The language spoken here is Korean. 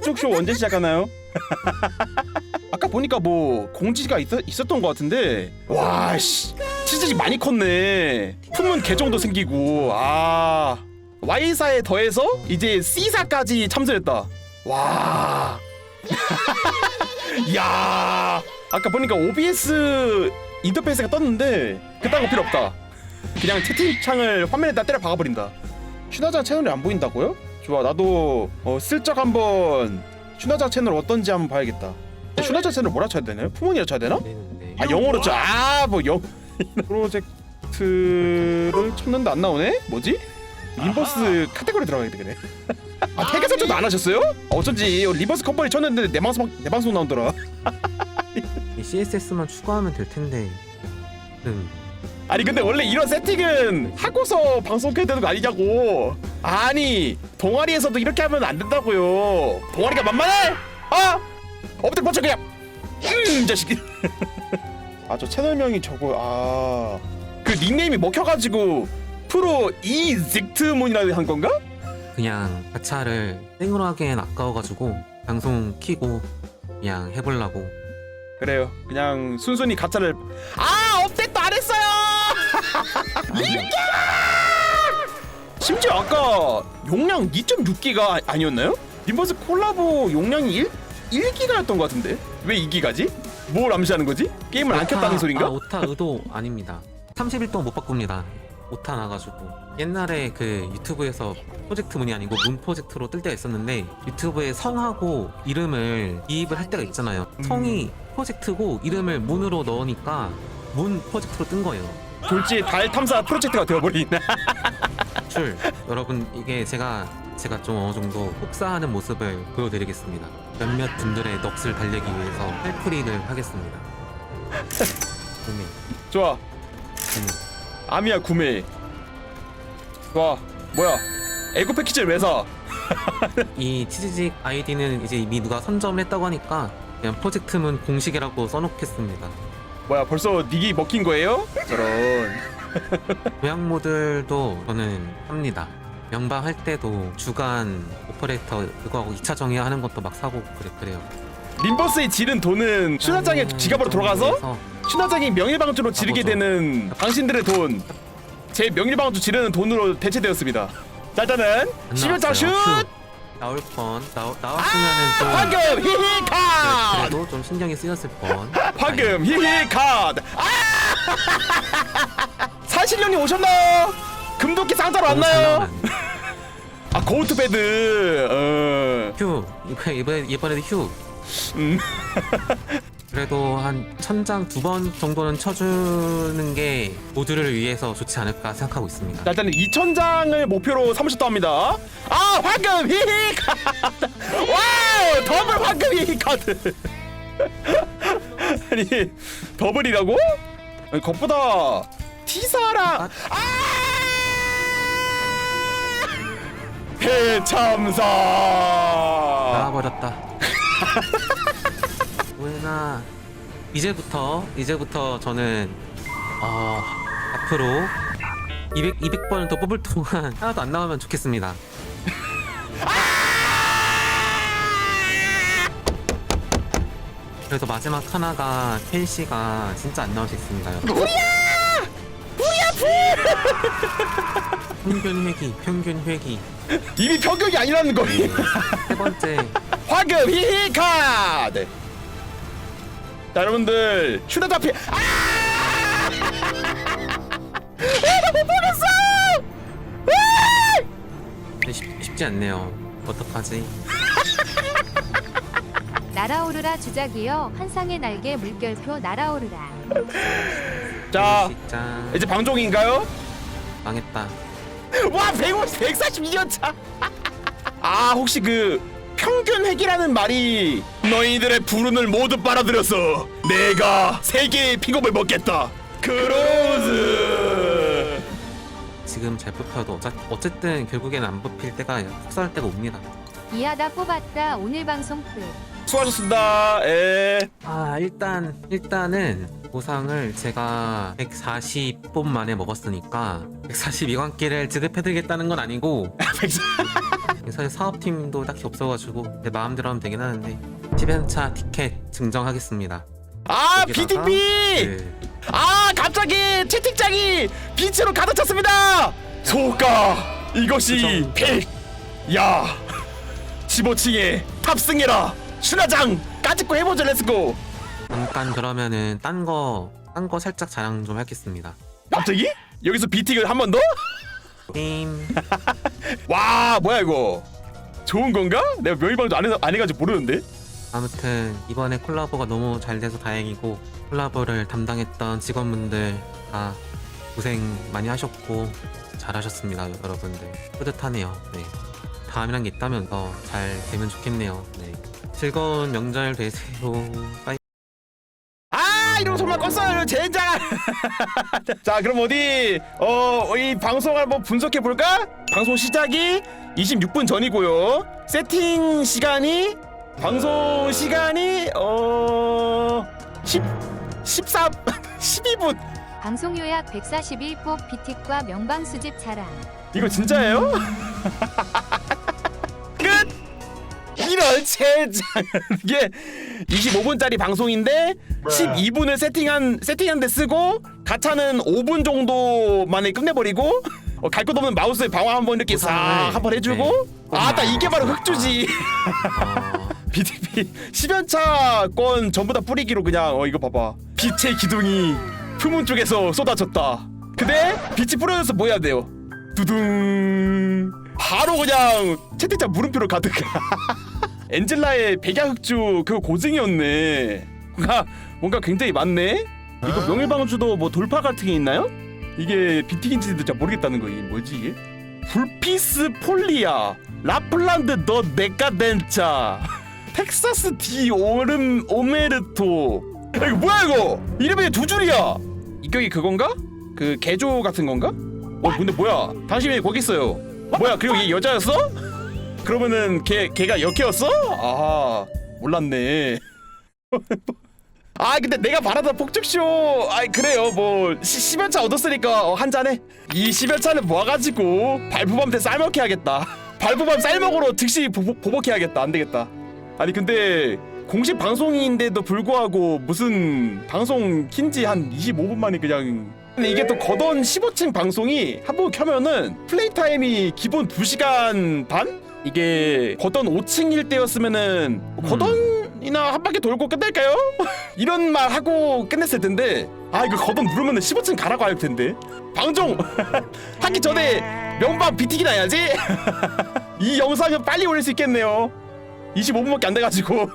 촉촉쇼 언제 시작하나요? 아까 보니까 뭐 공지가 있, 있었던 것 같은데. 와씨. 치즈이 많이 컸네. 품은 계정도 생기고. 아. Y사에 더해서 이제 C사까지 참여했다. 와. 야. 아까 보니까 OBS 인터페이스가 떴는데 그딴 거 필요 없다. 그냥 채팅창을 화면에다 때려 박아버린다. 슈나장 채널이 안 보인다고요? 좋아 나도 어, 슬쩍 한번 슈나장 채널 어떤지 한번 봐야겠다 슈나장 채널 뭐라 쳐야 되나요? 품원이라 쳐야 되나? 되는데 아 영어로 쳐아뭐영 프로젝트를 쳤는데 안 나오네? 뭐지? 리버스 카테고리 들어가야 돼 그래 아 태그 설정도 안 하셨어요? 어쩐지 리버스 컴퍼니 쳤는데 내 방송 내 방송 나오더라 이 CSS만 추가하면 될 텐데. 음. 아니 근데 원래 이런 세팅은 하고서 방송해야 되는 거 아니냐고 아니 동아리에서도 이렇게 하면 안 된다고요 동아리가 만만해? 어? 엎드려 뻗쳐 그냥 음 자식 아저 채널명이 저거 아그 닉네임이 먹혀가지고 프로 이직트문이라고 한 건가? 그냥 가차를 생으로 하기엔 아까워가지고 방송 키고 그냥 해보려고. 그래요 그냥 순순히 가차를 아 업데이트 안 했어요 심지어 아까 용량 2.6기가 아니었나요? 리버스 콜라보 용량이 1, 1기가였던 것 같은데 왜 2기가지? 뭘 암시하는 거지? 게임을 안 켰다는 소린가? 아, 오타 의도 아닙니다. 30일 동안 못 바꿉니다. 오타 나가지고 옛날에 그 유튜브에서 프로젝트 문이 아니고 문 프로젝트로 뜰 때가 있었는데 유튜브에 성하고 이름을 이입을 할 때가 있잖아요. 음. 성이 프로젝트고 이름을 문으로 넣으니까 문 프로젝트로 뜬 거예요. 졸지에 달 탐사 프로젝트가 되어버린 줄 여러분 이게 제가 제가 좀 어느 정도 혹사하는 모습을 보여드리겠습니다. 몇몇 분들의 넋을 달래기 위해서 팔프릭을 하겠습니다. 구매, 좋아 구매. 아미야 구매 좋아 뭐야 에고 패키지를 왜 사? 이 치즈직 아이디는 이제 이미 누가 선점을 했다고 하니까 그냥 프로젝트문 공식이라고 써놓겠습니다. 뭐야 벌써 닉이 먹힌 거예요? 저런 교양 모듈도 저는 합니다. 명방 할 때도 주간 오퍼레이터 그거하고 2차 정의하는 것도 막 사고 그래 그래요. 림버스의 지른 돈은 음, 지갑으로 돌아가서 정리해서 슈나장이 명일방주로 지르게 가보죠. 되는 당신들의 돈, 제 명일방주 지르는 돈으로 대체되었습니다. 자 일단은 안 11장 슛! 나왔어요. 슛! 나올 뻔 나오, 나왔으면은 좀 방금 히히 네, 카드! 그래도 좀 신경이 쓰였을 뻔. 방금 히히 카드! 아! 사실령님 오셨나요? 금도끼 상자로 너무 왔나요? 아 고우트 배드 어... 휴 이번에 이번에 이번에도 휴. 음. 그래도 한 천장 두 번 정도는 쳐주는 게 모두를 위해서 좋지 않을까 생각하고 있습니다. 자 일단은 2천장을 목표로 삼으셨다 합니다 아 황금 히히 카드 와우 더블 황금 히히 카드 아니 더블이라고? 아니 그것보다 티사랑 아. 아 해참사 나와버렸다. 왜나 이제부터 이제부터 저는 어, 앞으로 200 200번을 더 뽑을 동안 하나도 안 나오면 좋겠습니다. 그래서 마지막 하나가 켄시가 진짜 안 나올 수 있습니다. 평균 회기, 평균 회기. 이미 평균이 아니라는 거니 세 번째 황금 히히 카드 자 여러분들 잡히 아! 못 보겠어! 근데 쉽, 쉽지 않네요. 어떡하지? 날아오르라 주작이여 환상의 날개 물결표 날아오르라 자 시장 이제 방종인가요? 망했다. 와 150, 142년 차. 아 혹시 그 평균 획이라는 말이 너희들의 불운을 모두 빨아들였어. 내가 세계의 픽업을 먹겠다. 크로즈. 지금 잘 뽑혀도 어차, 어쨌든 결국에는 안 뽑힐 때가 폭사할 때가 옵니다. 이하다 뽑았다 오늘 방송 끝 수고하셨습니다. 에. 아 일단 일단은 보상을 제가 140번 만에 먹었으니까 142관계를 지급해드리겠다는 건 아니고 사실 사업팀도 딱히 없어가지고 내 마음대로 하면 되긴 하는데 10연차 티켓 증정하겠습니다. 아 여기다가, BTP 네. 아 갑자기 채팅창이 빛으로 가득 찼습니다 소가 이것이 그죠. 필야 15층에 탑승해라 신화장! 까짓거 해보자 렛츠고! 잠깐 그러면은 딴 거 딴 거 살짝 자랑 좀 하겠습니다. 갑자기? 여기서 비틱을 한 번 더? 게임 와 뭐야 이거? 좋은 건가? 내가 명의방도 안, 해, 안 해가지고 모르는데? 아무튼 이번에 콜라보가 너무 잘 돼서 다행이고 콜라보를 담당했던 직원분들 다 고생 많이 하셨고 잘하셨습니다 여러분들. 뿌듯하네요. 네. 다음이란 게 있다면 더잘 되면 좋겠네요. 네 즐거운 명절 되세요. 빠이. 아 이러고 정말 껐어요. 젠장. 자 그럼 어디 어 이 방송을 한번 분석해 볼까? 방송 시작이 26분 전이고요. 세팅 시간이 방송 시간이 어 10, 13 12분. 방송 요약 141법 비틱과 명방 수집 자랑. 이거 진짜예요? 끝! 이런 젠장 이게 25분짜리 방송인데 12분을 세팅한 세팅한 데 쓰고 가차는 5분 정도 만에 끝내버리고 어, 갈곳 없는 마우스에 방어 한번 이렇게 싹 보상을, 한번 해주고. 네. 아따 이게 바로 흑주지. 어, BTP 10연차 건 전부 다 뿌리기로 그냥 어 이거 봐봐. 빛의 기둥이 표문 쪽에서 쏟아졌다. 근데 빛이 뿌려져서 뭐 해야 돼요? 두둥. 바로 그냥 채팅창 물음표로 가득 엔젤라의 백야흑주 그 고증이었네 뭔가 뭔가 굉장히 많네 이거 명예방주도 뭐 돌파 같은 게 있나요? 이게 비틱인지도 잘 모르겠다는 거 이게 뭐지 이게? 불피스 폴리아 라플란드 더 네카덴차 텍사스 디 오름 오메르토 야, 이거 뭐야 이거 이름이 두 줄이야 이격이 그건가? 그 개조 같은 건가? 어 근데 뭐야 당신이 거기 있어요 뭐야 그리고 얘 여자였어? 그러면은 걔 걔가 역해였어? 아 몰랐네. 아 근데 내가 바라던 폭죽쇼. 아 그래요. 뭐 시, 10연차 얻었으니까 어, 한 잔해. 이 10연차를 모아가지고 때 쌀먹게 하겠다. 발부밤 쌀먹으로 즉시 보, 보복해 야겠다. 안되겠다. 아니 근데 공식 방송인데도 불구하고 무슨 방송 킨지 한 25분 만에 그냥. 근데 이게 또 거던 15층 방송이 한 번 켜면은 플레이 타임이 기본 2시간 반? 이게 거던 5층일 때였으면은 거던이나 한 바퀴 돌고 끝낼까요? 이런 말 하고 끝냈을 텐데 아 이거 거던 누르면은 15층 가라고 할 텐데. 방송 하기 전에 명방 비티기나 해야지. 이 영상은 빨리 올릴 수 있겠네요. 25분밖에 안 돼가지고